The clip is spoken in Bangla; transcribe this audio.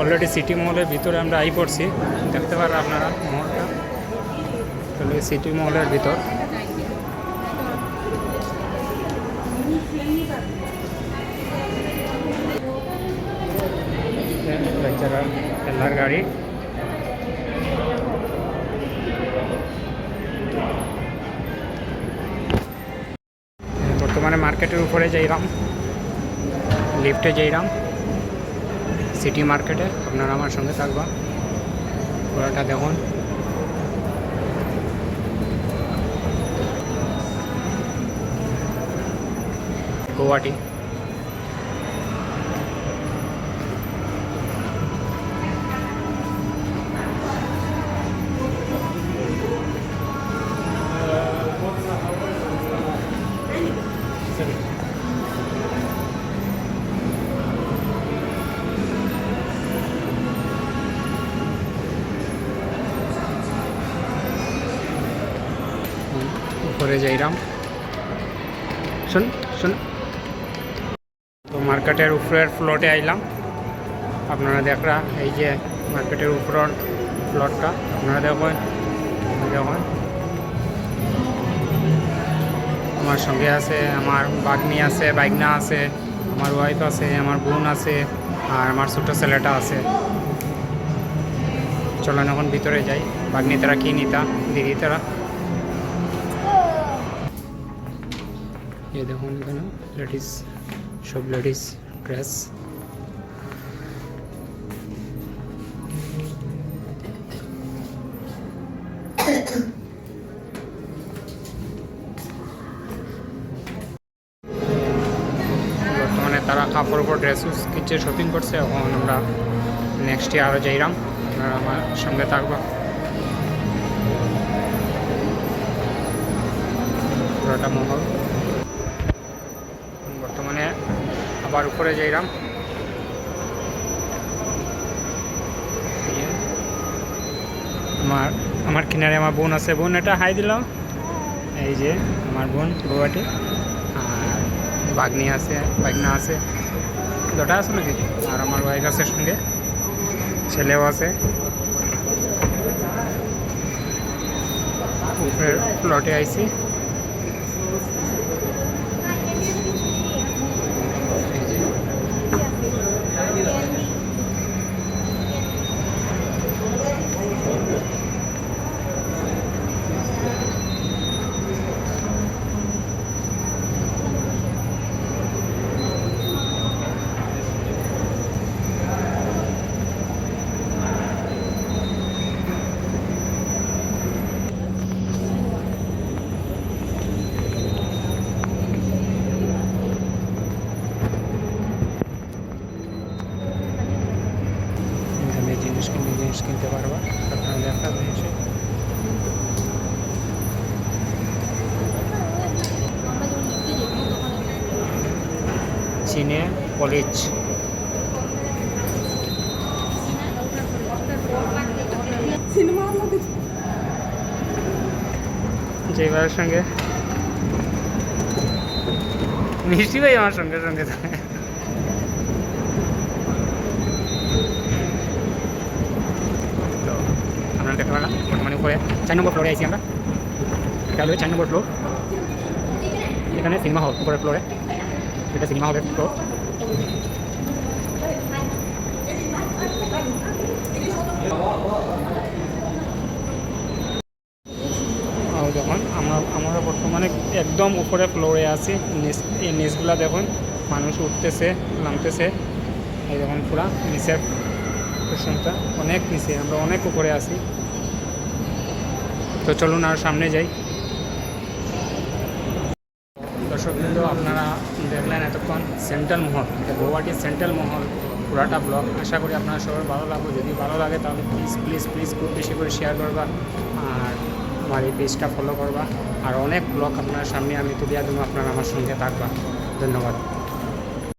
অলরেডি সিটি মলের ভিতরে আমরা আই পড়ছি। দেখতে পারেন আপনারা মহলটা। সিটি মলের ভিতর। গাড়ি। বর্তমানে মার্কেটের উপরে যাইলাম লিফটে যাইলাম সিটি মার্কেটে আপনারা আমার সঙ্গে থাকবা পুরোটা দেখুন। গুয়াহাটি। উপরে যাইলাম শুন শুন। তো মার্কেটের উপরের ফ্লোটে আইলাম। আপনারা দেখরা এই যে মার্কেটের উপরের ফ্লোটটা আপনারা দেখবেন দেখুন আমার সঙ্গে আছে, আমার বাগনি আছে বাইকনা আছে, আমার ওয়াইফ আছে, আমার বোন আছে, আর আমার ছোটো ছেলেটা আছে। চলেন এখন ভিতরে যাই। বাগনি তারা কি নিতা? দিদি তারা ये দেখুন এখানে লেডিস সব লেডিস ড্রেস বর্তমানে তারা কাপড় উপর ড্রেস কিনছে শপিং করছে। এখন আমরা নেক্সট ইয়ার আরও যাইলাম আপনারা আমার সঙ্গে থাকব। পুরোটা মহল বর্তমানে আবার উপরে যাইলাম। আমার আমার কিনারে আমার বোন আছে। বোন এটা হাই দিলাম এই যে আমার বোন গুয়াহাটি আর বাগনি আছে বাগনা আছে। দুটা আছে নাকি? আর আমার ওয়াইফ আছে সঙ্গে। ছেলেও আছে। উপরে প্লটে আইছি এই যে এখানে জিনিস কিনতে পারবা। আপনারা দেখা জিনিসে চীনে কলেজ। জয়বারের সঙ্গে। মিষ্টি ভাই আমার সঙ্গে সঙ্গে থাকে। আপনারা বর্তমানে উপরে চার নম্বর ফ্লোরে আইছি আমরা। এটা হলো চার নম্বর ফ্লোর এখানে সিনেমা হল উপরের ফ্লোরে এটা সিনেমা হলের ফ্লোর দেখুন আমরা আমরা বর্তমানে একদম উপরে ফ্লোরে আছি। নিচ, এই নিচগুলা দেখুন, মানুষ উঠতেছে, নামতেছে। এই দেখুন পুরা নিচের অনেক নিচে, আমরা অনেক উপরে আছি। তো চলুন আর সামনে যাই। দর্শক বিন্দু, আপনারা দেখলেন এতক্ষণ সেন্ট্রাল মহল গৌহাটির সেন্ট্রাল মহল, পুরাটা ব্লগ আশা করি আপনারা সবার ভালো লাগবে। যদি ভালো লাগে তাহলে প্লিজ প্লিজ প্লিজ খুব বেশি করে শেয়ার করবা আর আমার এই পেজটা ফলো করবা। আর অনেক ব্লগ আপনার সামনে আমি তুলিয়া দেবো আপনারা আমার সঙ্গে থাকবা। ধন্যবাদ।